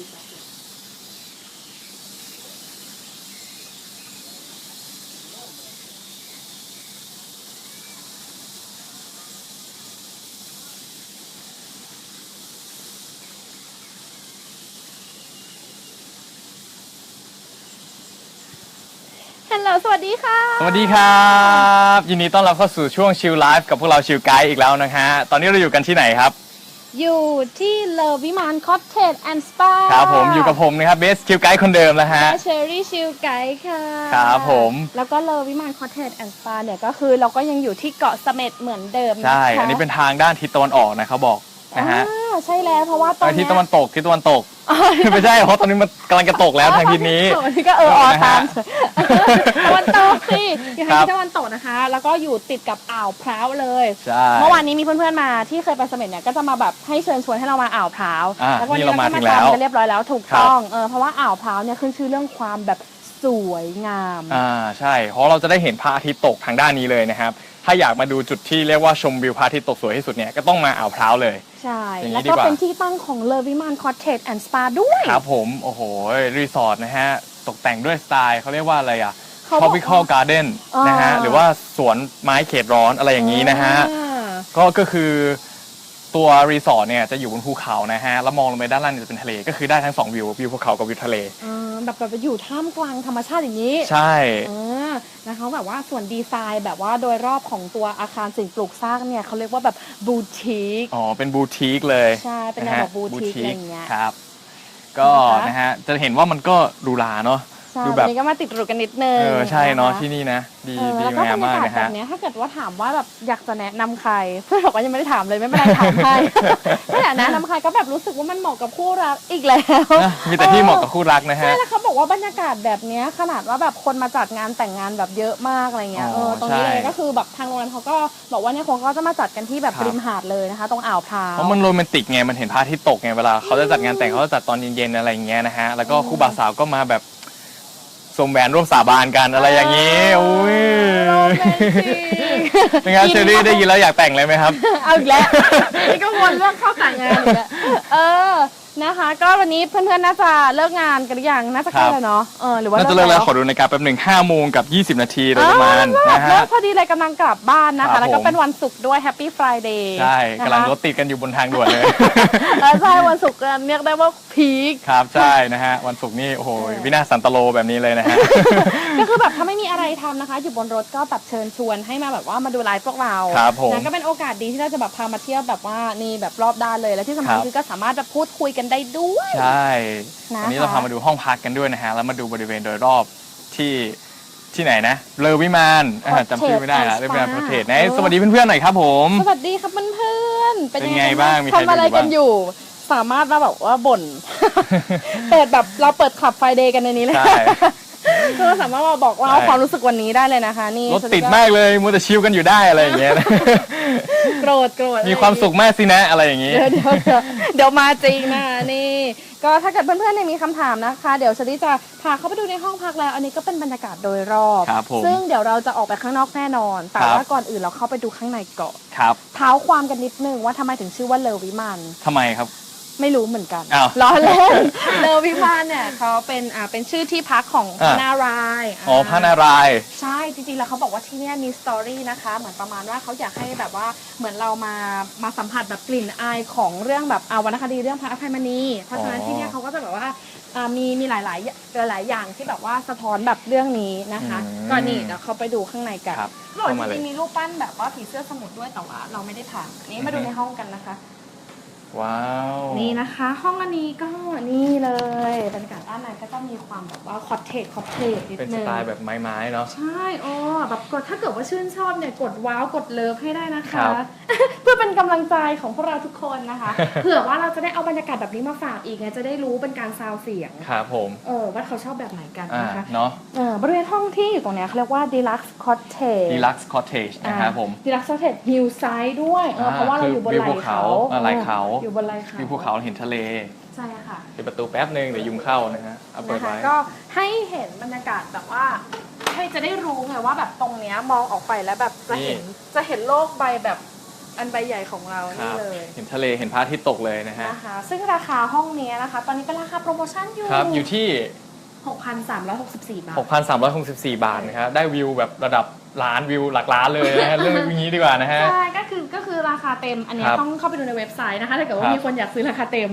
ดีกว่าฮัลโหลสวัสดีค่ะ สวัสดีครับ ยินดีต้อนรับเข้าสู่ช่วงชิลไลฟ์กับพวกเราชิลไกด์อีกแล้วนะฮะ ตอนนี้เราอยู่กันที่ไหนครับ อยู่ที่เลอวิมานคอ t เทจแอนด์สปาครับผมอยู่กับผมนะครับเบสชิลไกด์คนเดิมแล้วฮะเชอรี่ชิลไกด์ค่ะครับผมแล้วก็เลอวิมานคอ t เทจแอนด์สปาเนี่ยก็คือเราก็ยังอยู่ที่เกาะเสม็ดเหมือนเดิมใช่ะคะอันนี้เป็นทางด้านทิศตะวันออกนะเขาบอก นะฮะอ่าใช่แล้วเพราะว่าตอนไอ้ทิศเนี้ยตะวันตกทิศตะวันตกไม่ใช่เพราะตอนนี้มันกำลังจะตกแล้วทางทิศนี้อ๋อนี่ก็เออออนะฮะตามตะวันตกสิอยู่ครัทางบทิศตะวันตกนะคะ แล้วก็อยู่ติดกับอ่าวพร้าวเลย ใช่ เมื่อวานนี้มีเพื่อนๆมาที่เคยไปเสม็ดเนี่ยก็จะมาแบบให้เชิญชวนให้เรามาอ่าวพร้าวอะแล้ววันนี่นี้เราเรามาก็ถึมางแล้วทำกันเรียบร้อยแล้วถูกครับ ต้องเออเพราะว่าอ่าวพร้าวเนี่ยขึ้นชื่อเรื่องความแบบสวยงาม อ่าใช่เพราะเราจะได้เห็นพระอาทิตย์ตกทางด้านนี้เลยนะครับ ถ้าอยากมาดูจุดที่เรียกว่าชมวิวพระอาทิตย์ตกสวยที่สุดเนี่ยก็ต้องมาอ่าวพร้าวเลย ใช่ อย่างนี้แล้วดีก็กว่า เป็นที่ตั้งของเลอวิมานคอ t เทจแอนด์สปาด้วย ครับผม โอ้โห รีสอร์ทนะฮะ ตกแต่งด้วยสไตล์เขาเรียกว่าอะไรอะ เขาบอก tropical garden อ่านนะฮะ หรือว่าสวนไม้เขตร้อนอะไรอย่างนี้นะฮะ อ่า ก็ก็คือ ตัวรีสอร์ทเนี่ยจะอยู่บนภูเขานะฮะ แล้วมองลงไปด้านล่างเนี่ยจะเป็นทะเล ก็คือได้ทั้งสองวิว วิวภูเขากับวิวทะเล อ่าแบบแบบอยู่ท่ามกลางธรรมชาติอย่างนี้ใช่เออนะคะแบบว่าส่วนดีไซน์แบบว่าโดยรอบของตัวอาคารสิ่งปลูกสร้างเนี่ยเขาเรียกว่าแบบบูติก อ๋อ เป็นบูติกเลยใช่เป็นแนวแบบบูติกอะไรอย่างเงี้ยครับ ก็นะคะ นะฮะ จะเห็นว่ามันก็หรูหราเนาะ ใช่ดูแบบวันนี้ก็มาติดหรูกันนิดนึงเออใช่เนาะคที่นี่นะ ดีเออดีแล้วก็บงารมรยามากกาศนะแบฮะ บเนี้ยถ้าเกิดว่าถามว่าแบบอยากจะแนะนำใคร เพื่อนบอกว่ายังไม่ได้ถามเลยไม่เป็นไรถามให้ถ้าอยากแนะนำใครก็แบบรู้สึกว่ามันเหมาะกับคู่รักอีกแล้วนะมีแต่ที่เหมาะกับคู่รักนะใช่ฮะ แล้วเขาบอกว่าบรรยากาศแบบเนี้ยขนาดว่าแบบคนมาจัดงานแต่งงานแบบเยอะมากอะไรเงี้ยอ๋อเออตรงนี้เลยใช่ก็คือแบบทางโรงแรมเขาก็บอกว่าเนี่ยคงก็จะมาจัดกันที่แบบครับ ริมหาดเลยนะคะ ตรงอ่าวพร้าว เพราะมันโรแมนติกไง มันเห็นพระอาทิตย์ตกไงเวลาเขาจะจัดงานแต่งเขาจะจัดตอนเย็นๆอะไรอย่างเงี้ยนะฮะ แล้วก็คู่บ่าวสาวก็มาแบบ สมแหวนร่วมสาบานกันอะไรอย่างงี้อุ้ยโรแมนติกเป็นไงานเชอรี่ได้ยินแล้วอยากแต่งเลยไหมครับ เอาอีกแล้วนี่ก็วนเรื่องเข้าแต่งงานอีกแล้วเออ นะคะ ก็วันนี้เพื่อนๆน่าจะเลิกงานกันหรือยังน่าจะใกล้ครับแล้วเนาะเออหรือว่าน่าจะเลิกแล้วขอดูนาฬิกาแป๊บหนึ่งห้าโมงกับยี่สิบนาทีโดยประมาณอ่นะเลิฮะกพอดีเลยกำลังกลับบ้านนะครัคะ บแล้วก็ผม เป็นวันศุกร์ด้วยแฮปปี้ฟรายเดย์ใช่กำลังรถติดกันอยู่บนทางด่วนเลยเออใช่วันศุกร์เรียกได้ว่าพีค ครับใช่นะฮะวันศุกร์นี่โอ้โหวินาศสันตโลแบบนี้เลยนะฮะ ก็คือแบบถ้าไม่มีอะไรทำนะคะ อยู่บนรถก็แบบเชิญชวนให้มาแบบว่ามาดูไลฟ์พวกเราครับผมนะก็เป็นโอกาสดีที่เราจะแบบพามาเที่ยวแบบว่านี่แบบรอบด้านเลย และที่สำคัญครับ คือก็สามารถแบบพูดคุยกันได้ด้วย ใช่นะคะวันนี้เราพามาดูห้องพักกันด้วยนะฮะ แล้วมาดูบริเวณโดยรอบที่ที่ไหนนะเลอวิมานอ่าจำชื่อไม่ได้ละเลอวิมานประเทศไหนสวัสดีเพื่อนๆหน่อยครับผม สวัสดีครับเพื่อนๆเป็นไงบ้างมีใครทำอะไรดูอยู่กับ้านงอยู่ สามารถมาแบบว่าบ่นเปิดแบบเราเปิดขับไฟเดย์กันในนี้เลยใช่ ก็สามารถมาบอกเล่าใช่ความรู้สึกวันนี้ได้เลยนะคะ นี่รถติดมากเลยมัวแต่ชิลกันอยู่ได้อะไรอย่างเงี้ยโกรธโกรธมีความสุขมากสินะอะไรอย่างงี้ เดี๋ยวเดี๋ยวเดี๋ยวเดี๋ยวมาจริงนะคะนี่ ก็ถ้าเกิดเพื่อนๆเนี่ยมีคำถามนะคะ เดี๋ยวชลิจะพาเข้าไปดูในห้องพักแล้ว อันนี้ก็เป็นบรรยากาศโดยรอบครับผมซึ่งเดี๋ยวเราจะออกไปข้างนอกแน่นอน แต่ครับว่าก่อนอื่นเราเข้าไปดูข้างในก่อนครับเท้าความกันนิดนึงว่าทำไมถึงชื่อว่าเลอวิมานทำไมครับ ไม่รู้เหมือนกันอ้าวล้อเล่นเลอวิมานเนี่ยเขาเป็นอ่าเป็นชื่อที่พักของพอ่าระนารายณ์อ๋อพระนารายณ์ ใช่จริงๆแล้วเขาบอกว่าที่เนี่ยมีสตอรี่นะคะเหมือนประมาณว่าเขาอยากให้แบบว่าเหมือนเรามามาสัมผัสแบบกลิ่นอายของเรื่องแบบอาวรรณคดีเรื่องพระอภัยมณีเพราะฉะนั้นอ๋อ ที่เนี่ยเขาก็จะแบบว่าอ่ามีมีหลายๆหลาย ๆ อย่างที่แบบว่าสะท้อนแบบเรื่องนี้นะคะอืมก็นี่เดี๋ยวเขาไปดูข้างในกัน ครับ เขาบอกเข้ามาจเลย ริงๆมีรูปปั้นแบบว่าผีเสื้อสมุทรด้วยแต่ว่าเราไม่ได้ถ่ายนี่มาดูอือฮึในห้องกันนะคะ ว้าว นี่นะคะ ห้องอันนี้ก็นี่เลยบรรยากาศด้านในก็จะมีความแบบว่าคอตเทจคอตเทจนิดเป็นสนึงไตล์แบบไม้ๆเนาะ ใช่อ๋อแบบกดถ้าเกิดว่าชื่นชอบเนี่ยกดว้าวกดเลิฟให้ได้นะครัคะบเพื่อเป็นกำลังใจของพวกเราทุกคนนะคะ เผื่อว่าเราจะได้เอาบรรยากาศแบบนี้มาฝากอีกไงจะได้รู้เป็นการซาวเสียง ครับผม เออว่าเขาชอบแบบไหนกันอ่านะคะ เนาะเออบริเวณห้องที่อยู่ตรงเนี้ยเขาเรียกว่า deluxe cottage deluxe cottage นะครับผม deluxe cottage hill side ด้วยเอออ่าเพราะว่าเราอยู่บนคือไหวิวล่ภูเขาเขาอ่าไหล่เขาอยู่บนไหล่เขามีภูเขาเห็นทะเลใช่ค่ะปิดประตูแป๊บนึงเดี๋ยวยุงเข้านะฮะเอาเปิดนะคะไว้ก็ให้เห็นบรรยากาศแบบว่าให้จะได้รู้ไงว่าแบบตรงเนี้ยมองออกไปแล้วแบบจะเห็นจะเห็นโลกใบแบบอันใบใหญ่ของเราคนี่รับเลย เห็นทะเลเห็นพระอาทิตย์ตกเลยนะฮะนะคะซึ่งราคาห้องเนี้ยนะคะ ตอนนี้เป็นราคาโปรโมชั่นอยู่ครับอยู่ที่ 6,364 บาท 6,364 บาทนะครับได้วิวแบบระดับ ล้านวิวหลักล้านเลยนะฮะเรื่องอย่างนี้ดีกว่านะฮะ ใช่ก็คือก็คือราคาเต็มอันเนี้ยครับต้องเข้าไปดูในเว็บไซต์นะคะถ้าเกิดว่าครับ มีคนอยากซื้อราคาเต็ม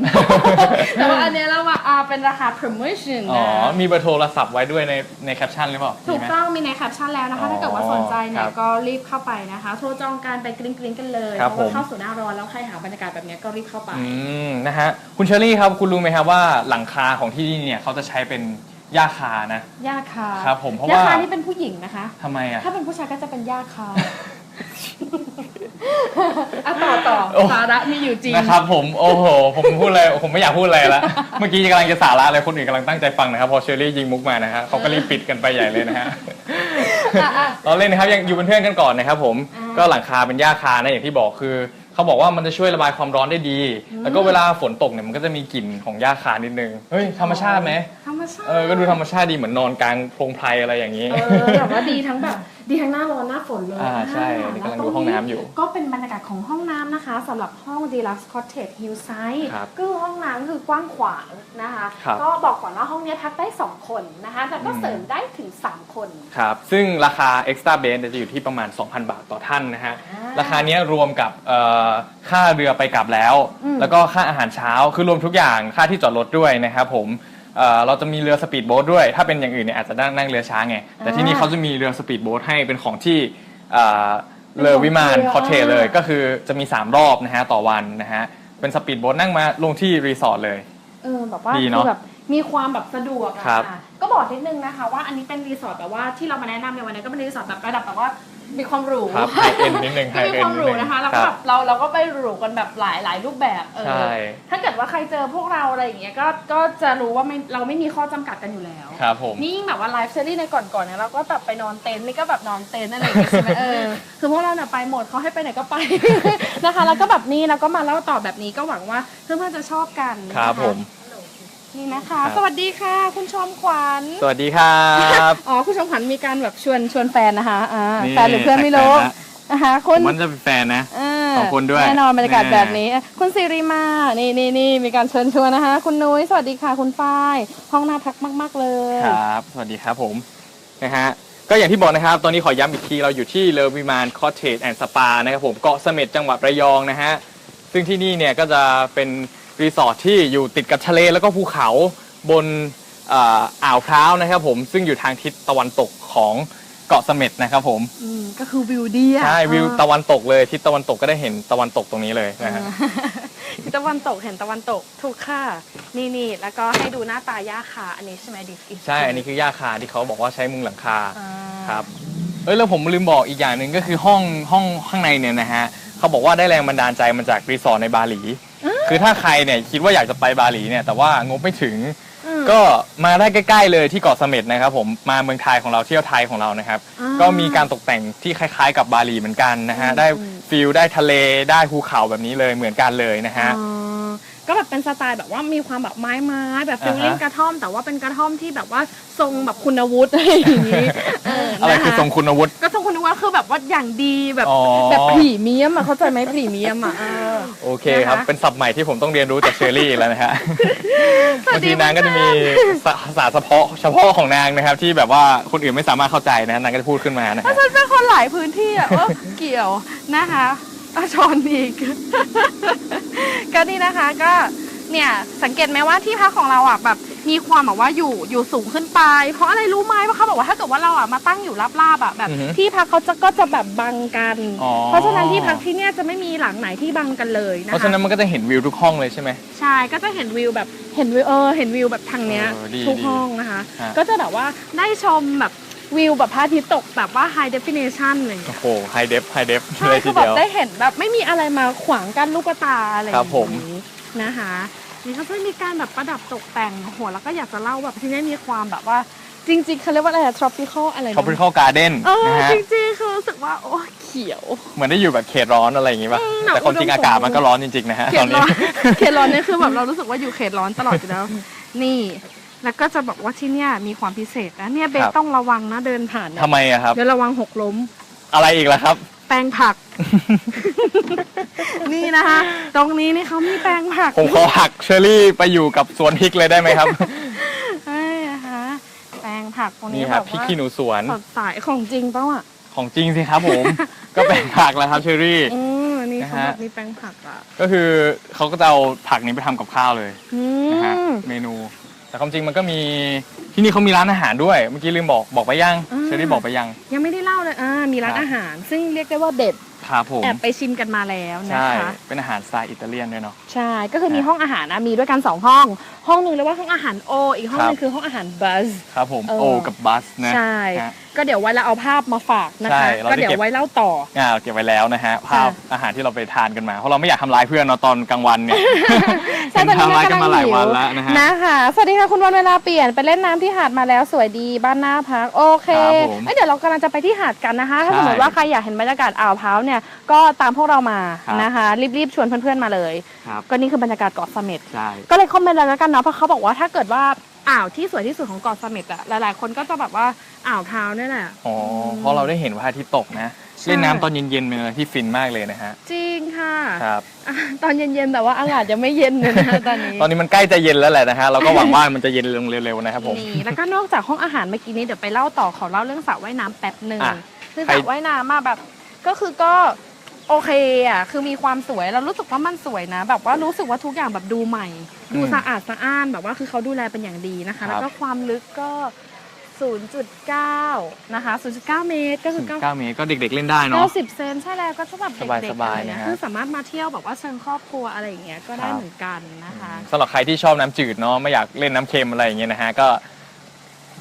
แต่ว่าอันเนี้ยเราว่าอ่าเป็นราคา promotion อ๋อ นะ มีเบอร์โทรศัพท์ไว้ด้วยในในแคปชั่นหรือเปล่าถูกมีไหม ต้องมีในแคปชั่นแล้วนะคะ อ๋อถ้าเกิดว่าสนใจเนี่คยรับก็รีบเข้าไปนะคะ โทรจองการไปกริ้งกริ้งๆกันเลยครับเพราะว่าผมเข้าสู่หน้าร้อนแล้วใครหาบรรยากาศแบบเนี้ยก็รีบเข้าไป อืมนะฮะคุณเชอรี่ครับคุณรู้ไหมครับว่าหลังคาของที่นี่เนี่ยเขาจะใช้เป็น หญ้าคานะ ย่าคาครับผมเพราะย่าว่าคานี่เป็นผู้หญิงนะคะทำไมอะ ถ้าเป็นผู้ชายก็จะเป็นย่าคาอะต่อต่อโอ้สาระมีอยู่จริงนะครับผมโอ้โห ผมพูดอะไรผมไม่อยากพูดอะไรละเมื่อกี้กำลังจะสาระอะไรคนอื่นกำลังตั้งใจฟังนะครับพอเชอรี่ยิงมุกมานะฮะเขาก็รีบปิดกันไปใหญ่เลยนะฮะอะอะเราเล่นนะครับยังอยู่เป็นเพื่อนกันก่อนนะครับผมอ่าก็หลังคาเป็นหญ้าคานะอย่างที่บอกคือ เขาบอกว่ามันจะช่วยระบายความร้อนได้ดี แล้วก็เวลาฝนตกเนี่ยมันก็จะมีกลิ่นของหญ้าคานิดนึงเฮ้ยธรรมชาติไหมธรรมชาติเออก็ดูธรรมชาติดีเหมือนนอนกลางโพรงไพรอะไรอย่างนี้ เออแบบว่าดีทั้งแบบ ดีทั้งหน้าร้อนหน้าฝนเลยอ่าใช่เดี๋ยวกำลังดูห้องน้ำอยู่ก็เป็นบรรยากาศของห้องน้ำนะคะสำหรับห้อง Deluxe Cottage Hillside ครับก็คือห้องน้ำก็คือกว้างขวางนะคะ ครับก็บอกก่อนว่าห้องเนี้ยพักได้ 2 คนนะคะแต่ก็อืม เสริมได้ถึง 3 คน ครับซึ่งราคา extra bed จะอยู่ที่ประมาณ 2,000 บาทต่อท่านนะฮะอ่าราคาเนี้ยรวมกับเอ่อค่าเรือไปกลับแล้ว อืม แล้วก็ค่าอาหารเช้าคือรวมทุกอย่างค่าที่จอดรถด้วยนะครับผม เอ่อเราจะมีเรือสปีดโบ๊ทด้วย ถ้าเป็นอย่างอื่นเนี่ยอาจจะนั่งนั่งเรือช้าไง แต่ที่นี่เขาจะมีเรือสปีดโบ๊ทให้เป็นของที่เอ่อเรือวิมานคอเทเลย ก็คือจะมี 3 รอบนะฮะต่อวันนะฮะ เป็นสปีดโบ๊ทนั่งมาลงที่รีสอร์ทเลย เออแบบว่าดีคืเนอะอแบบ มีความแบบสะดวกอะครับค่ะก็บอกนิดนึงนะคะ ว่าอันนี้เป็นรีสอร์ทแบบว่าที่เรามาแนะนำในวันนี้ก็เป็นรีสอร์ทแบบระดับแบบว่ามีความหรูครับไฮเอ็นนิดนึงไฮก็มีเอ็นความนิหดรูนึงนะคะแล้วคก็รัแบบบเราเราก็ไปหรูกันแบบหลายหลายรูปแบบเออใช่ ถ้าเกิดว่าใครเจอพวกเราอะไรอย่างเงี้ยก็ก็จะรู้ว่าไม่เราไม่มีข้อจำกัดกันอยู่แล้ว ครับผม นี่ยิ่งแบบว่าไลฟ์เซอรี่ในก่อนๆเนี่ยเราก็แบบไปนอนเต็นท์นี่ก็แบบนอนเต็นท์อะไรอย่างเงี้ยใช่ไหมเออคือพวกเราเนี่ยไปหมดเขาให้ไปไหนก็ไป นะคะ แล้วก็แบบนี้แล้วก็มาเล่าต่อแบบนี้ก็หวังว่าเพื่อนๆจะชอบกันนะะครับผม นี่นะคะ ครับ สวัสดีค่ะ คุณชมขวัญ สวัสดีครับ อ๋อ คุณชมขวัญมีการแบบชวนชวนแฟนนะคะอ่านี่แฟนหรือเพื่อนไม่รู้แฟนนะ นะคะคุผณมว่าจะเป็นแฟนนะาขอบคุณด้วยแน่นอนบรรยากาศแน่ แบบนี้ คุณสิริมา นี่นี่นี่มีการเชิญชวนนะคะ คุณนุ้ยสวัสดีค่ะ คุณฝ้าย ห้องน่าพักมาก ๆ เลยครับ สวัสดีครับผมนะฮะก็อย่างที่บอกนะครับ ตอนนี้ขอย้ำอีกทีเราอยู่ที่เลอวิมานคอเทจแอนด์สปานะครับผมเกาะเสม็ดจังหวัดระยองนะฮะซึ่งที่นี่เนี่ยก็จะเป็น รีสอร์ทที่อยู่ติดกับทะเลแล้วก็ภูเขาบนเอ่ออ่าวพร้าวนะครับผมซึ่งอยู่ทางทิศตะวันตกของเกาะเสม็ดนะครับผมอืมก็คือวิวดีอะใช่วิวเออตะวันตกเลยทิศตะวันตกก็ได้เห็นตะวันตกตรงนี้เลยนะฮะทิศตะวันตกเห็นตะวันตกถูกค่ะนี่นี่แล้วก็ให้ดูหน้าตาย่าคาอันนี้ใช่ไหมดิฟใช่อันนี้คือย่าคาที่เขาบอกว่าใช้มุงหลังคาอ่าครับเอ้ยแล้วผมลืมบอกอีกอย่างหนึ่งก็คือห้องห้องข้างในเนี่ยนะฮะเขาบอกว่าได้แรงบันดาลใจมาจากรีสอร์ทในบาหลี คือถ้าใครเนี่ยคิดว่าอยากจะไปบาหลีเนี่ยแต่ว่างบไม่ถึง อืม ก็มาได้ใกล้ๆเลยที่เกาะเสม็ดนะครับผมมาเมืองไทยของเราเที่ยวไทยของเรานะครับ อ่าก็มีการตกแต่งที่คล้ายๆกับบาหลีเหมือนกันนะฮะอืมได้อืมฟิลได้ทะเลได้ภูเขาแบบนี้เลยเหมือนกันเลยนะฮะอ๋อ ก็แบบเป็นสไตล์แบบว่ามีความแบบไม้ไม้ๆแบบฟิลลิ่งอ่าฮะกระท่อม แต่ว่าเป็นกระท่อมที่แบบว่าทรงแบบคุณวุฒิอะไรอย่างนี้เอะไรคือนะะทรงคุณวุฒิก็ทรงคุณวุฒิคือแบบว่าอย่างดีแบบอ๋อแบบพรีเมียมอะเข้าใจไหมพรีเมียมอะเออโอเคครับนะคะเป็นศัพท์ใหม่ที่ผมต้องเรียนรู้จากเชอรี่แล้วนะฮะสวับางสดีทีนางก็จะมีภาษาเฉพาะเฉพาะของนางนะครับ ที่แบบว่าคนอื่นไม่สามารถเข้าใจนะนางก็จะพูดขึ้นมานะเพราะฮะฉันเป็นคนหลายพื้นที่อะเออเกี่ยวนะคะ อาชอนอีก ก็นี่นะคะก็เนี่ยสังเกตไหมว่าที่พักของเราอะแบบมีความแบบว่าอยู่อยู่สูงขึ้นไป เพราะอะไรรู้ไหมเพราะเขาบอกว่าถ้าเกิดว่าเราอะมาตั้งอยู่ราบๆอะแบบ อือฮึที่พักเขาจะก็จะแบบบังกัน อ๋อ เพราะฉะนั้นที่พักที่เนี่ยจะไม่มีหลังไหนที่บังกันเลยนะเพราะฉะนั้คะนมันก็จะเห็นวิวทุกห้องเลยใช่ไหม ใช่ก็จะเห็นวิวแบบเห็นวิวเออเห็นวิวแบบทางเนี้ยเออดีทุกดีห้องนะคะ ฮะ ก็จะแบบว่าได้ชมแบบ วิวแบบพระอาทิตย์ตกแบบว่า high definition อะไรอย่างโอ้เงี้ยโหไฮเดฟไฮเดฟใช่เลยคืทีอแบเดีบยว ได้เห็นแบบไม่มีอะไรมาขวางกั้นลูกตาอะไรอย่างครับผม นี้นะคะนี่เขาจะมีการแบบประดับตกแต่งโอ้โหแล้วก็อยากจะเล่าแบบที่นี่มีความแบบว่าจริงๆเขาเรียกว่าอะไร tropical อะไรนะท็อปพิคอลการ์เด้นเออนะฮะ จริงๆคือรู้สึกว่าโอ้เขียว เหมือนได้อยู่แบบเขตร้อนอะไรอย่างงี้ป่ะ อืมแต่ความจริงอุดมอากาศสมบูรณ์มันก็ร้อนจริงๆนะฮะเขตอตนร้นี้ อน เขตร้อนเนี่ยคือแบบเรารู้สึกว่าอยู่เขตร้อนตลอดอยู่แล้ว นี่ แล้วก็จะบอกว่าที่เนี่ยมีความพิเศษนะเนี่ยเบสต้องระวังนะเดินผ่านเนี่ยทำไมอะครับ เดี๋ยวระวังหกล้ม อะไรอีกล่ะครับ แปลงผัก นี่นะคะ ตรงนี้นี่เขามีแปลงผักผมขอหักเชอรี่ไปอยู่กับสวนพริกเลยได้ไหมครับใช่นะคะแปลงผักตรงนี่นี้คแบรับบพริกว่าขี้หนูสวนสดใสของจริงเปล่าอะของจริงสิครับผม ก็แปลงผักแล้วครับเชอรี่ อืมนี่เขานะฮะ แบบมีแปลงผักอะก็คือเขาก็จะเอาผักนี้ไปทำกับข้าวเลยอืนะฮะมเมนู แต่ความจริงมันก็มีที่นี่เขามีร้านอาหารด้วย เมื่อกี้ลืมบอกบอกไปยังอ่า เชอรี่บอกไปยัง ยังไม่ได้เล่าเลยอ่ามีร้านครับ อาหาร ซึ่งเรียกได้ว่าเด็ดครับผมแอบไปชิมกันมาแล้วนะใช่คะ เป็นอาหารสไตล์อิตาเลียนด้วยเนาะ ใช่ ก็คือมีฮะห้องอาหารนะมีด้วยกัน 2 ห้อง ห้องหนึ่งเรียกว่าห้องอาหารโอ อีกห้องหนึครังบคือห้องอาหารบัส ครับผมเออ โอกับบัสนะใช่ ฮะ ก็เดี๋ยวไว้เราเอาภาพมาฝากนะใช่คะเราก็จะเดี๋ยเก็บวไว้เล่าต่อ อ่าเก็บไว้แล้วนะฮะภาพอาหารที่เราไปทานกันมาเพราะเราไม่อยากทำร้ายเพื่อนเนาะตอนกลางวันเนี่ย ใช่ตอนนี้ทำร้ายกันมาหลายวันกำลังหิวแล้วนะฮะนะคะสวัสดีค่ะคุณวันเวลาเปลี่ยนไปเล่นน้ำที่หาดมาแล้วสวยดีบ้านหน้าพักโอเคครับผมเอ้ยเดี๋ยวเรากำลังจะไปที่หาดกันนะคะ ถ้าใช่สมมติว่าใครอยากเห็นบรรยากาศอ่าวพร้าวเนี่ยก็ตามพวกเรามาครับ นะคะ รีบๆชวนเพื่อนๆมาเลย ครับก็นี่คือบรรยากาศเกาะเสม็ดใช่ ก็เลยคอมเมนต์เลยแล้วกันเนาะเพราะเขาบอกว่าถ้าเกิดว่าอ่าวที่สวยที่สุดของเกาะเสม็ดอะหลายๆ คนก็จะแบบว่าอ่าวพร้าวนี่แหละ อ๋อเพราะเราได้เห็นพระอาทิตย์ตกนะ ใช่ เล่นน้ำตอนเย็นๆเป็นอะไรที่ฟินมากเลยนะฮะ จริงค่ะครับ อะ ตอนเย็นๆแต่ว่าอากาศยังไม่เย็นเลยนะตอนนี้ ตอนนี้มันใกล้จะเย็นแล้วแหละนะฮะ เราก็หวังว่ามันจะเย็นลงเร็วๆนะครับผม นี่แล้วก็นอกจากห้องอาหารเมื่อกี้นี้เดี๋ยวไปเล่าต่อขอเล่าเรื่องสระว่ายน้ำแป๊บหนึ่งอะคือใครสระว่ายน้ำมาแบบ ก็คือก็ โอเคอะคือมีความสวยเรารู้สึกว่ามันสวยนะ แบบว่ารู้สึกว่าทุกอย่างแบบดูใหม่ ดูสะอาดสะอ้านแบบว่าคือเขาดูแลเป็นอย่างดีนะคะ แล้วก็ความลึกก็ 0.9 นะคะ 0.9 เมตรก็คือถึง9 9เมตรก็เด็กๆเล่นได้เนาะ90เซนใช่แล้วก็จะแบบเด็กๆสบายๆอะไรเงี้ยนะฮะคือสามารถมาเที่ยวแบบว่าเชิงครอบครัวอะไรอย่างเงี้ยก็ได้ครับเหมือนกันนะคะสำหรับใครที่ชอบน้ำจืดเนาะไม่อยากเล่นน้ำเค็มอะไรอย่างเงี้ยนะฮะก็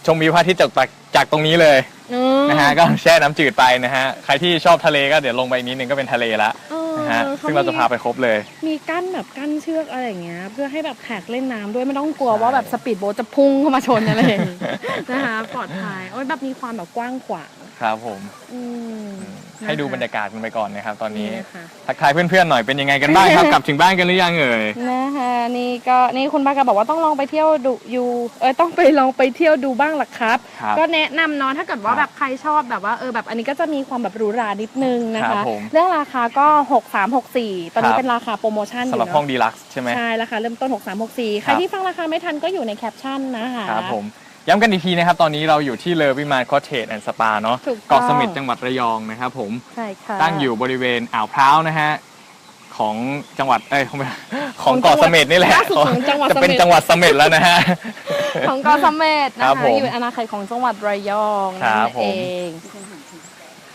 ชมวิวพระอาทิตย์จากจากตรงนี้เลยอืมนะฮะก็แช่น้ำจืดไปนะฮะใครที่ชอบทะเลก็เดี๋ยวลงไปนิดนึงก็เป็นทะเลละเออนะฮะขซึ่งเราจะพาไปครบเลย มีกั้นแบบกั้นเชือกอะไรอย่างเงี้ย เพื่อให้แบบแขกเล่นน้ำด้วยไม่ต้องกลัวใช่ว่าแบบสปีดโบ๊ทจะพุ่งเข้ามาชนอะไรอย่างงี้ นะคะปลอดภัยโอ้ยแบบมีความแบบกว้างขวางครับผม อืม ให้ดูบรรยากาศกันไปก่อนนะครับ ตอนนี้นะคะทักทายเพื่อนๆหน่อยเป็นยังไงกันบ้างครับ กลับถึงบ้านกันหรือยังเอ่ยนะคะนี่ก็นี่คุณปากาบอกว่าต้องลองไปเที่ยวดูอยู่เออต้องไปลองไปเที่ยวดูบ้างล่ะครับครับ ก็แนะนำเนาะถ้าเกิดว่าครับแบบใครชอบแบบว่าเออแบบอันนี้ก็จะมีความแบบหรูหรานิดนึงนะครัคะบผมเรื่องราคาก็ 6364 ตอนนี้ครับเป็นราคาโปรโมชั่นอสำหรับยู่ห้องเนาะดีลักซ์ใช่ไหมใช่ราคาเริ่มต้น 6364 ใคครัรบที่ฟังราคาไม่ทันก็อยู่ในแคปชั่นนะคะครับผม ย้ำกันอีกทีนะครับ ตอนนี้เราอยู่ที่เลอวิมานคอเทจแอนด์สปาเนาะถูกต้อง เกาะเสม็ดจังหวัดระยองนะครับผม ใช่ค่ะ ตั้งอยู่บริเวณอ่าวพร้าวนะฮะ ของจังหวัดเอ้ยของของเกาะเสม็ดนี่แหละล่าสุดของจังหวัดจะเป็นเสม็ดจังหวัดเสม็ดแล้วนะฮะ ของเกาะเสม็ดครันะบคะผมอยู่ในอาณาเขตของจังหวัดระยองครันั่บนผม เอง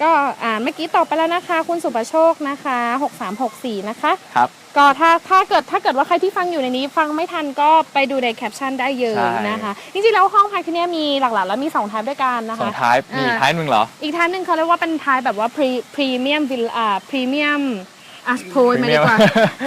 ก็อ่านเมื่อกี้ตอบไปแล้วนะคะ คุณสุประโชคนะคะ6364นะคะครับก็ถ้าถ้าเกิดถ้าเกิดว่าใครที่ฟังอยู่ในนี้ ฟังไม่ทันก็ไปดูในแคปชั่นได้เยอะใช่นะคะจริงๆแล้วห้องพักที่เนี้ยมีหลักๆ แล้วมี2ท้ายด้วยกันนะสอคะ งท้ายมีอ่าท้ายหนึ่งเหรอ อีกท้ายหนึ่งเขาเรียกว่าเป็นท้ายแบบว่าพรีพรีเมียมวิลอ่าพรีเมียม อะโพยมาดีกว่า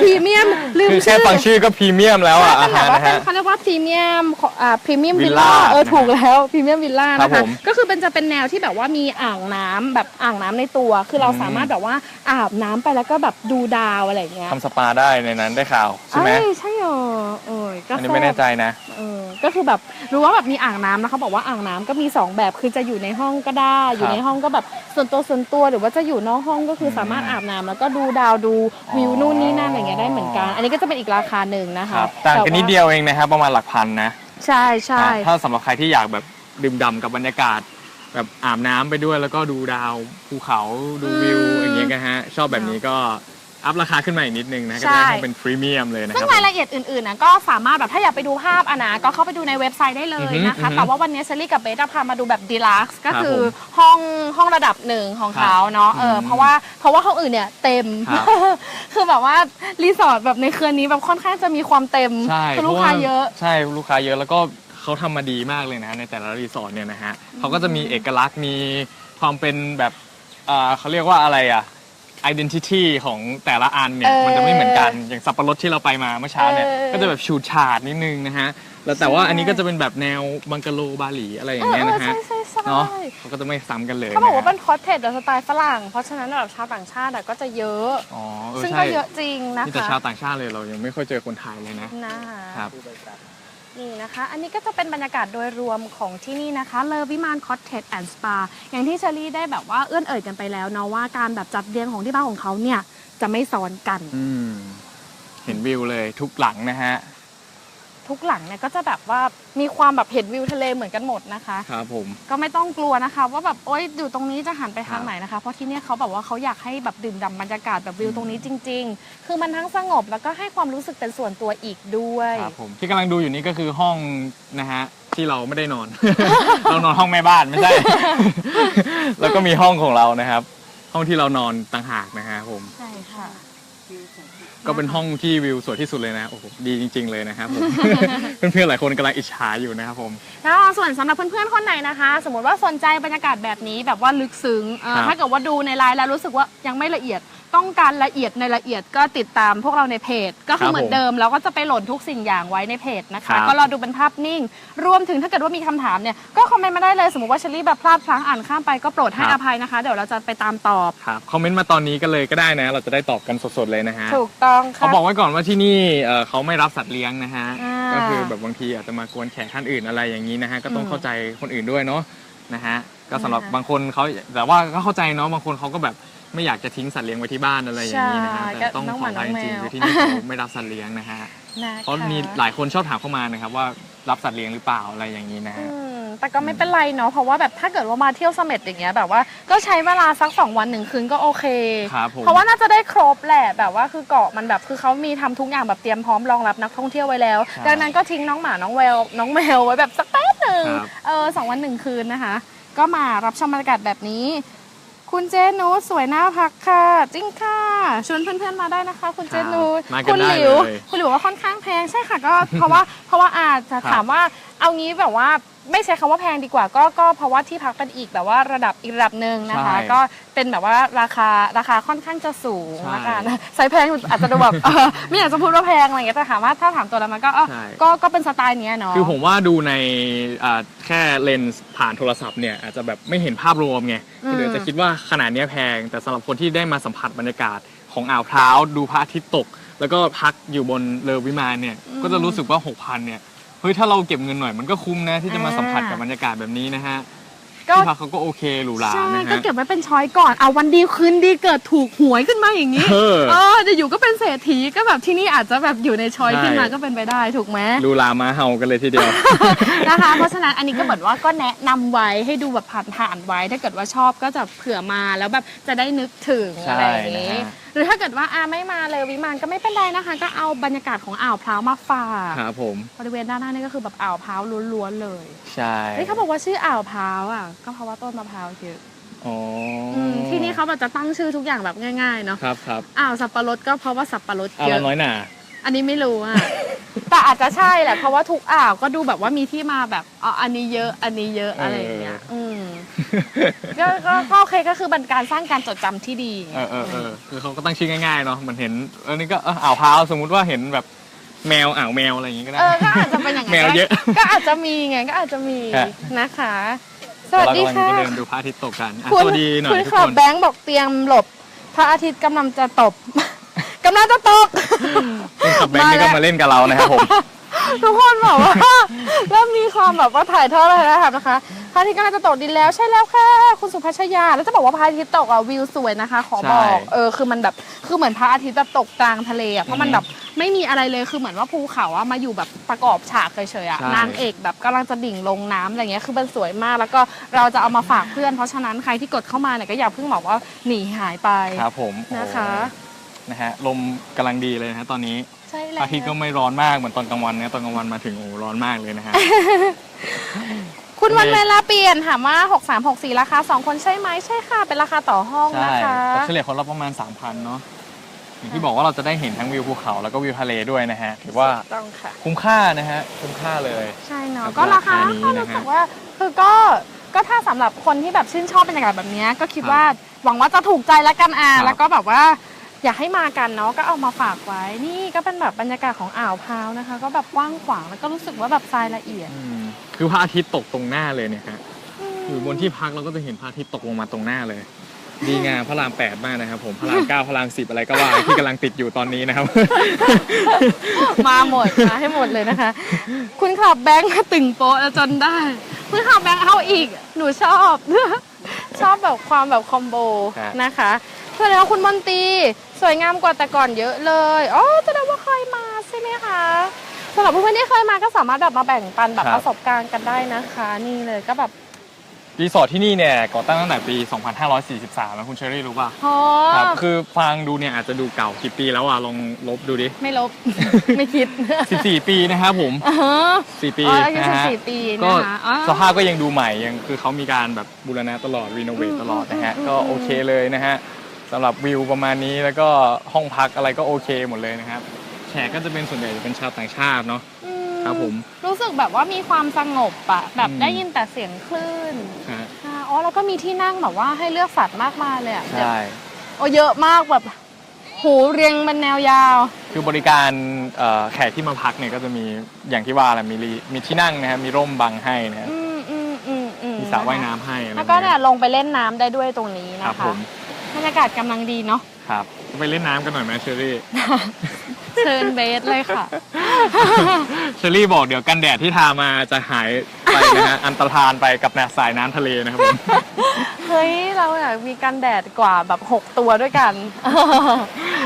พรีเมียมลืมคือแค่ชื่อฟังชื่อก็พรีเมียมแล้วอะใช่อาเป็นแบบว่าหารนะเป็นฮะ เขาเรียกว่าพรีเมียมอ่าพรีเมียมวิล Villa ล่าเออนะฮะถูกแล้วพรีเมียมวิลล่าครันะบคะผมก็คือเป็นจะเป็นแนวที่แบบว่ามีอ่างน้ำแบบอ่างน้ำในตัว คือเราอืม สามารถแบบว่าอาบน้ำไปแล้วก็แบบดูดาวอะไรอย่างเงี้ยทำสปาได้ในนั้นได้ข่าวใช่ไหมเอ้ยใช่เหรอเอ้ยก็อันนี้ไม่แน่ใจนะ เออก็คือแบบรู้ว่าแบบมีอ่างน้ำนะเขาบอกว่าอ่างน้ำก็มีสองแบบคือจะอยู่ในห้องก็ได้ อยู่ในห้องก็แบบส่วนตัวส่วนตัวหรือว่าจะอยู่นอกห้องก็คือสามารถอาบน้ำแล้วก็ดูดาวดูวิวนู่นนี่นั่นอะไรเงี้ยได้เหมือนกัน อันนี้ก็จะเป็นอีกราคาหนึ่งนะคคะรับต่างกันนิดเดียวเองนะครับประมาณหลักพันนะใช่ใช่ถ้าสำหรับใครที่อยากแบบดื่มด่ำกับบรรยากาศ แบบอาบน้ำไปด้วยแล้วก็ดูดาวภูเขาดูวิวอย่างเงี้ยกันฮะชอบแบบนี้ก็ อัพราคาขึ้นมาอีกนิดนึงนะก็จะได้ห้องเป็นพรีเมียมเลยนะคซึ่รังบรายละเอียดอื่นๆนะก็สามารถแบบถ้าอยากไปดูภาพอะนะก็เข้าไปดูในเว็บไซต์ได้เลยนะอือฮึคะอือฮึแต่ว่าวันนี้เชอรี่กับเบสจะพามาดูแบบดีลักซ์ก็ครับคือผมห้องห้องระดับหนึ่งของเขาเนาะเอออมเพราะว่าเพราะว่าห้องอื่นเนี่ยเต็ม ครับ คือแบบว่ารีสอร์ทแบบในคืนนี้แบบค่อนข้างจะมีความเต็มใช่คือลูกค้าเยอะ ใช่ลูกค้าเยอะแล้วก็เขาทำมาดีมากเลยนะในแต่ละรีสอร์ทเนี่ยนะฮะเขาก็จะมีเอกลักษณ์มีความเป็นแบบอ่าเขาเรียกว่าอะไรอะ identity ของแต่ละอันเนี่ย เออมันจะไม่เหมือนกันอย่างสับปะรดที่เราไปมาเมื่อเช้าเนี่ย เออก็จะแบบฉูดฉาดนิดนึงนะฮะแล้วแต่ว่าอันนี้ก็จะเป็นแบบแนวบังกะโลบาหลีอะไรอย่างเงี้ยนะฮะเออใช่ใช่ใช่เนาะเขาก็จะไม่ซ้ำกันเลยเขาบอกว่าะฮะเป็นคอสเทจสไตล์ฝรั่ง เพราะฉะนั้นแบบชาวต่างชาติอะก็จะเยอะ อ๋อเออซึ่งใช่ก็เยอะจริงนะนี่แต่คะชาวต่างชาติเลยเรายังไม่ค่อยเจอคนไทยเลยนะ นะคะ ครับ นี่นะคะ อันนี้ก็จะเป็นบรรยากาศโดยรวมของที่นี่นะคะเลอวิมานคอ t เทจแอนด์สปาอย่างที่เชอรี่ได้แบบว่าเอื้อนเอ่ยกันไปแล้วเนาะว่าการแบบจัดเรียงของที่บ้านของเขาเนี่ยจะไม่ซ้อนกัน อืมเห็นวิวเลยทุกหลังนะฮะ ทุกหลังเนี่ยก็จะแบบว่ามีความแบบเห็นวิวทะเลเหมือนกันหมดนะคะ ครับผม ก็ไม่ต้องกลัวนะคะ ว่าแบบโอ๊ยอยู่ตรงนี้จะหันไปทางครับไหนนะคะ เพราะที่เนี่ยเขาแบบว่าเขาอยากให้แบบดื่มด่ำบรรยากาศแบบวิวตรงนี้จริง ๆ คือมันทั้งสงบแล้วก็ให้ความรู้สึกเป็นส่วนตัวอีกด้วยครับผมที่กำลังดูอยู่นี้ก็คือห้องนะฮะที่เราไม่ได้นอน เรานอนห้องแม่บ้านไม่ใช่ แล้วก็มีห้องของเรานะครับ ห้องที่เรานอนต่างหากนะฮะผมใช่ค่ะ ก็เป็นห้องที่วิวสวยที่สุดเลยนะโอ้โหดีจริง ๆ เลยนะครับผม เพื่อนๆหลายคนกำลังอิจฉาอยู่นะครับผม แล้วส่วนสำหรับเพื่อนๆคนไหนนะคะ สมมติว่าสนใจบรรยากาศแบบนี้แบบว่าลึกซึ้งเอ่อครับ ถ้าเกิดว่าดูในไลน์แล้วรู้สึกว่ายังไม่ละเอียด ต้องการละเอียดในละเอียดก็ติดตามพวกเราในเพจ ก็คือเหมือนเดิมเราก็จะไปโหล่นทุกสิ่งอย่างไว้ในเพจนะครัคะ บ ก็รอดูเป็นภาพนิ่ง รวมถึงถ้าเกิดว่ามีคำถามเนี่ยก็คอมเมนต์มาได้เลยสมมติว่าเชลี่แบบพลาดพลั้งอ่านข้ามไปก็โปรดให้อภัยนะคะ เดี๋ยวเราจะไปตามตอบ ครับคอมเมนต์มาตอนนี้กันเลยก็ได้นะ เราจะได้ตอบกันสดๆเลยนะฮะถูกต้องค่ะเขาบอกไว้ก่อนว่าที่นี่เอ่อเขาไม่รับสัตว์เลี้ยงนะฮะอ่าก็คือแบบบางทีอาจจะมากวนแขกท่านอื่นอะไรอย่างนี้นะฮะก็ต้องอืมเข้าใจคนอื่นด้วยเนาะนะฮะก็สำหรับนะคะบางคนเขาแต่ว่าก็เข้าใจเนาะบางคนเขาก็แบบ ไม่อยากจะทิ้งสัตว์เลี้ยงไว้ที่บ้านอะไรอย่างนี้นะฮะใช่แต่ต้องก็น้องขหอมาอภัยจริงน้องแมวๆคือที่นี่เขาไม่รับสัตว์เลี้ยงนะฮะนะคะเพราะมีหลายคนชอบถามเข้ามานะครับว่ารับสัตว์เลี้ยงหรือเปล่าอะไรอย่างนี้นะอืฮะมแต่ก็ไม่เป็นไรเนาะเพราะว่าแบบถ้าเกิดว่ามาเที่ยวเสม็ดอย่างเงี้ยแบบว่าก็ใช้เวลาสักสองวันหนึ่งคืนก็โอเคครับผมเพราะว่าน่าจะได้ครบแหละแบบว่าคือเกาะมันแบบคือเขามีทำทุกอย่างแบบเตรียมพร้อมรองรับนักท่องเที่ยวไว้แล้วใช่ดังนั้นก็ทิ้งน้องหมาน้องแววน้องแมวไว้แบบสักแป๊บหนึ่งครับเออสองวันหนึ่งคืนนะคะ ก็มารับชมบรรยากาศแบบนี้ คุณเจนูสสวยน่าพักค่ะ จริงค่ะชวนเพื่อนๆมาได้นะคะ คุณเจนูมากันคุณได้หลิวเลย คุณหลิวว่าค่อนข้างแพงใช่ค่ะก็เพราะว่าเพราะว่าอาจจะครับถามว่าเอางี้แบบว่า ไม่ใช้คำว่าแพงดีกว่าก็ก็เพราะว่าที่พักเป็นอีกแบบว่าระดับอีกระดับหนึ่งนะคะ ใช่ก็เป็นแบบว่าราคาราคาค่อนข้างจะสูงใช่ละกันใช้แพงอาจจะดูแบบ เออไม่อยากจะพูดว่าแพงอะไรอย่างเงี้ยแต่ถามว่าถ้าถามตัวแล้วมันก็เออใช่ ก็ก็เป็นสไตล์เนี้ยเนาะ คือผมว่าดูในอ่าแค่เลนส์ผ่านโทรศัพท์เนี่ยอาจจะแบบไม่เห็นภาพรวมไงอืมคนอื่นจะคิดว่าขนาดเนี้ยแพง แต่สำหรับคนที่ได้มาสัมผัสบรรยากาศของอ่าวพร้าว ดูพระอาทิตย์ตก แล้วก็พักอยู่บนเรือวิมานเนี่ยก็จะรู้สึกว่า 6,000เนี่ยเฮ้ยถ้าเราเก็บเงินหน่อยมันก็คุ้มนะที่จะมาสัมผัสกับบรรยากาศแบบนี้นะฮะก็ที่พักเขาก็โอเคหรูหราใช่นะก็ฮะ เก็บไว้เป็นช้อยก่อนเอาวันดีคืนดีเกิดถูกหวยขึ้นมาอย่างนี้เออเออจะอยู่ก็เป็นเศรษฐีก็แบบที่นี่อาจจะแบบอยู่ในช้อยใช่ ขึ้นมาก็เป็นไปได้ถูกไหม หรูหรามาเห่ากันเลยทีเดียว นะคะ เพราะฉะนั้นอันนี้ก็เหมือนว่าก็แนะนำไว้ให้ดูแบบผ่านๆไว้ ถ้าเกิดว่าชอบก็จะเผื่อมาแล้วแบบจะได้นึกถึงใช่อะไรอย่างนี้นะฮะ หรือถ้าเกิดว่าอาไม่มาเลยวิมานก็ไม่เป็นไรนะคะ ก็เอาบรรยากาศของอ่าวพร้าวมาฝากครับผมบริเวณด้านหน้านี่ก็คือแบบอ่าวพร้าวล้วนๆเลยใช่เฮ้ยเขาบอกว่าชื่ออ่าวพร้าวอะก็เพราะว่าต้นมะพร้าวเยอะอ๋อออืมที่นี่เขาแบบจะตั้งชื่อทุกอย่างแบบง่ายๆเนาะครับครับอ่าวสับปะรดก็เพราะว่าสับปะรดอ่าเยละอะน้อยหนาอันนี้ไม่รู้อะแต่อาจจะใช่แหละเพราะว่าทุกอ่าวก็ดูแบบว่ามีที่มาแบบอ๋ออันนี้เยอะอันนี้เยอะอะไรอย่างเงี้ยอืม ก็ก็ก็โอเคก็คือเป็นการสร้างการจดจำที่ดี เออเออเออคือเขาก็ตั้งชื่อง่ายๆเนาะเหมันเห็นเออนี่ก็เอออ่าวพร้าวสมมุติว่าเห็นแบบแมวอ่าวแมวอะไรอย่างงี้ก็ได้ เออก็อาจจะเป็นอย่างนั้นแมวเยอะก็อาจจะมีไงก็อาจจะมีฮะ นะคะ สวัสดีเรากำลังค่ะจะเดินดูพระอาทิตย์ตกกันอะคุณสวัสดีหน่อคุยณทุกขัคบนแบงค์บอกเตรียมหลบ พระอาทิตย์กำลังจะตกกำลังจะตก คุณขับแบงค์นี่ก็มาแล้วมาเล่นกับเรานะครับผม ทุกคนบอกว่า เริ่มมีความแบบว่าถ่ายทอดอะไรนะครับนะคะ พระอาทิตย์กำลังจะตกดินแล้วใช่แล้วค่ะ คุณสุภาชยา แล้วจะบอกว่าพระอาทิตย์ตกอะวิวสวยนะคะ ขอบอกใช่เออคือมันแบบคือเหมือนพระอาทิตย์แบบตกกลางทะเลอะเพราะมันอืมแบบไม่มีอะไรเลยคือเหมือนว่าภูเขาอะมาอยู่แบบประกอบฉากเฉยๆอะใช่นางเอกแบบกำลังจะดิ่งลงน้ำอะไรเงี้ยคือมันสวยมาก แล้วก็เราจะเอามาฝากเพื่อน เพราะฉะนั้นใครที่กดเข้ามาเนี่ยก็อย่าเพิ่งบอกว่าหนีหายไปครับผมนะคะโอ้นะฮะลมกำลังดีเลยนะฮะตอนนี้ใช่พแล้วระอาทิตย์ก็ไม่ร้อนมากเหมือนตอนกลางวันนะตอนกลางวันมาถึงโอ้ร้อนมากเลยนะฮะ คุณวันโอเคเวลาเปลี่ยนถามว่า 6364 ราคา 2 คนใช่ไหมใช่ค่ะ เป็นราคาต่อห้องใช่นะคะเฉลี่ยคนละประมาณ 3,000 เนาะอย่างที่บอกว่าเราจะได้เห็นทั้งวิวภูเขาแล้วก็วิวทะเลด้วยนะฮะถือว่าต้องค่ะ คุ้มค่านะฮะคุ้มค่าเลย ใช่เนาะกับก็ราคาราคานี้ก็นะฮะรู้สึกว่าคือก็ก็ถ้าสำหรับคนที่แบบชื่นชอบบรรยากาศแบบเนี้ยก็คิดครับว่าหวังว่าจะถูกใจแล้วกันอะครับ แล้วก็แบบว่า อยากให้มากันเนาะก็เอามาฝากไว้นี่ก็เป็นแบบบรรยากาศของอ่าวพร้าวนะคะ ก็แบบกว้างขวางแล้วก็รู้สึกว่าแบบทรายละเอียด อืม คือพระอาทิตย์ตกตรงหน้าเลยเนี่ยฮะอยู่บนที่พักเราก็จะเห็นพระอาทิตย์ตกลงมาตรงหน้าเลย ดีงามพระรามแปดมากนะครับผมพระรามเก้าพระรามสิบอะไรก็ว่าที่กำลังติดอยู่ตอนนี้นะครับ มาหมดมาให้หมดเลยนะคะ คุณขับแบงค์ตึงโป๊ะแล้วจนได้ คุณขับแบงค์เอาอีก หนูชอบ ชอบแบบความแบบคอมโบครับ นะคะแสดงว่าคุณมนตรีสวยงามกว่าแต่ก่อนเยอะเลยอ๋อแสดงว่าเคยมาใช่ไหมคะ สำหรับเพื่อนๆที่เคยมาก็สามารถแบบมาแบ่งปันแบบประสบการณ์กันได้นะคะ นี่เลยก็แบบรีสอร์ทที่นี่เนี่ยก่อตั้งตั้งแต่ปี 2543 แล้วคุณเชอรี่รู้ป่ะอ๋อครับคือฟังดูเนี่ยอาจจะดูเก่ากี่ปีแล้วอะลองลบดูดิ ไม่ลบ ไม่คิด14 ปีนะครับผม อ๋อ4 ปีอ๋ออายุนะฮะ14ปีก็นะคะอ๋อ สภาพก็ยังดูใหม่ยังคือเขามีการแบบบูรณะตลอดรีโนเวทอืมตลอดนะฮะ อืม ก็โอเคเลยนะฮะสำหรับวิวประมาณนี้แล้วก็ห้องพักอะไรก็โอเคหมดเลยนะครับแขกก็จะเป็นส่วนใหญ่จะเป็นชาวต่างชาติเนาะอืครับผมรู้สึกแบบว่ามีความสงบอะแบบอืมได้ยินแต่เสียงคลื่นฮะอ่าอ๋อแล้วก็มีที่นั่งแบบว่าให้เลือกสัตว์มากมายเลยอะใช่ โอ้เยอะมากแบบ หูเรียงเป็นแนวยาว คือบริการเอ่อแขกที่มาพักเนี่ยก็จะมีอย่างที่ว่าแหละมีรีมีที่นั่งนะครับมีร่มบังให้นะฮะอืมอืมอืมอืมมีสระว่ายน้ำให้อะไรแล้วก็เนี่ยเงี้ยลงไปเล่นน้ำได้ด้วยตรงนี้ครันะบผคะมบรรยากาศกำลังดีเนาะ ครับ ไปเล่นน้ำกันหน่อยไหมเชอรี่ เชิญเบสเลยค่ะ เชอรี่บอกเดี๋ยวกันแดดที่ทามาจะหายไปนะฮะ อันตรธานไปกับแนวสายน้ำทะเลนะครับผมเฮ้ย เราอยากมีกันแดดกว่าแบบ 6 ตัวด้วยกัน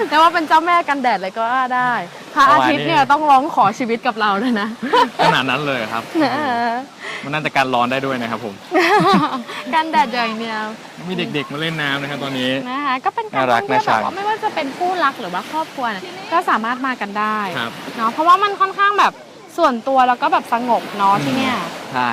แต่ว่าเป็นเจ้าแม่กันแดดเลยก็ได้พระอาทิตย์เนี่ยต้องร้องขอชีวิตกับเราเลยนะ ขนาดนั้นเลยครับนะมันน่าจะการร้อนได้ด้วยนะครับผมกันแดดอย่างเดียวมีเด็กๆมาเล่นน้ำนะครับตอนนี้นะคะก็เป็นการน่ารัท่กองเที่ยวน่าชัแบบงว่าไม่ว่าจะเป็นคู่รักหรือว่าครอบครัวเนี่ยก็สามารถมากันได้ครับเนาะเพราะว่ามันค่อนข้างแบบ ส่วนตัวแล้วก็แบบสงบเนาะที่เนี่ยใช่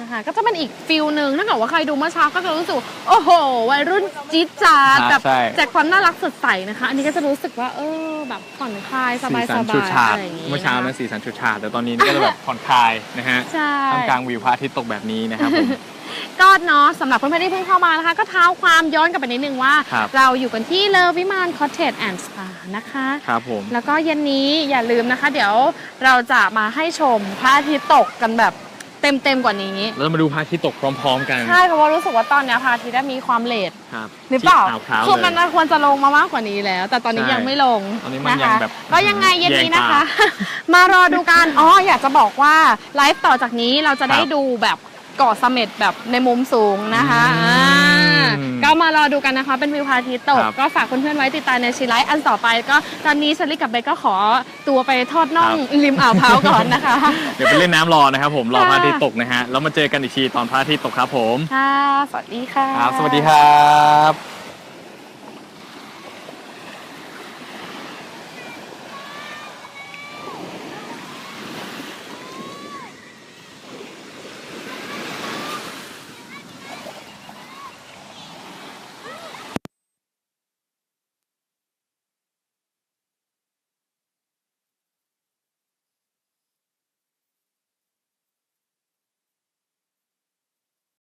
นะคะก็จะเป็นอีกฟิลหนึ่งถ้าเกิดว่าใครดูเมื่อเช้าก็จะรู้สึกว่าโอ้โห วัยรุ่นจี๊ดจ๊าดครับแบบใช่แจกความน่ารักสดใสนะคะ อันนี้ก็จะรู้สึกว่าเออแบบผ่อนคลายสบายสัสนบาชุดยฉาดอะไรอย่างงี้เมื่อเช้านะนะคะสีสันชุดฉาดแต่ตอนนี้ก็จะแบบผ่อนคลายนะฮะใช่ท่ามกลางวิวพระอาทิตย์ตกแบบนี้นะครับผม ก็เนาะสำหรับเพื่อนๆที่เพิ่งเข้ามานะคะ ก็เท้าความย้อนกลับไปนิดนึงว่า ครับ เราอยู่กันที่เลอวิมานคอ t เท e แอนด์สปานะคะ ครับผม แล้วก็เย็นนี้อย่าลืมนะคะ เดี๋ยวเราจะมาให้ชมพระอาทิตย์ตกกันแบบเต็มๆกว่านี้แล้วมาดูพระอาทิตย์ตกพร้อมๆกันใช่เพราะว่ารู้สึกว่าตอนเนี้ยพระอาทิตย์ได้มีความเลทครับหรือเปล่า ที่วขาวคือเลมันยควรจะลงมามากกว่านี้แล้ว แต่ตอนนี้ใช่ยังไม่ลงตอนนี้มันนะยังคะแบบก็ยังไงเย็นนี้แยงตานนะคะ มารอดูกันอ๋ออยากจะบอกว่าไลฟ์ต่อจากนี้เราจะได้ครับ ดูแบบ เกาะเสม็ดแบบในมุมสูงนะคะอืมอ่าก็มารอดูกันนะคะ เป็นวิวพระอาทิตย์ตก ครับก็ฝากเพื่อนๆไว้ติดตามในชีไลฟ์อันต่อไป ก็ตอนนี้เชลิกับเบย์ก็ขอตัวไปทอดน่องครับ ริมอ่าวพร้าวก่อนนะคะ เดี๋ยวไปเล่นน้ำรอนะครับผมรอค่ะพระอาทิตย์ตกนะฮะแล้วมาเจอกันอีกทีตอนพระอาทิตย์ตกครับผม ค่ะ สวัสดีค่ะ ครับ สวัสดีครับ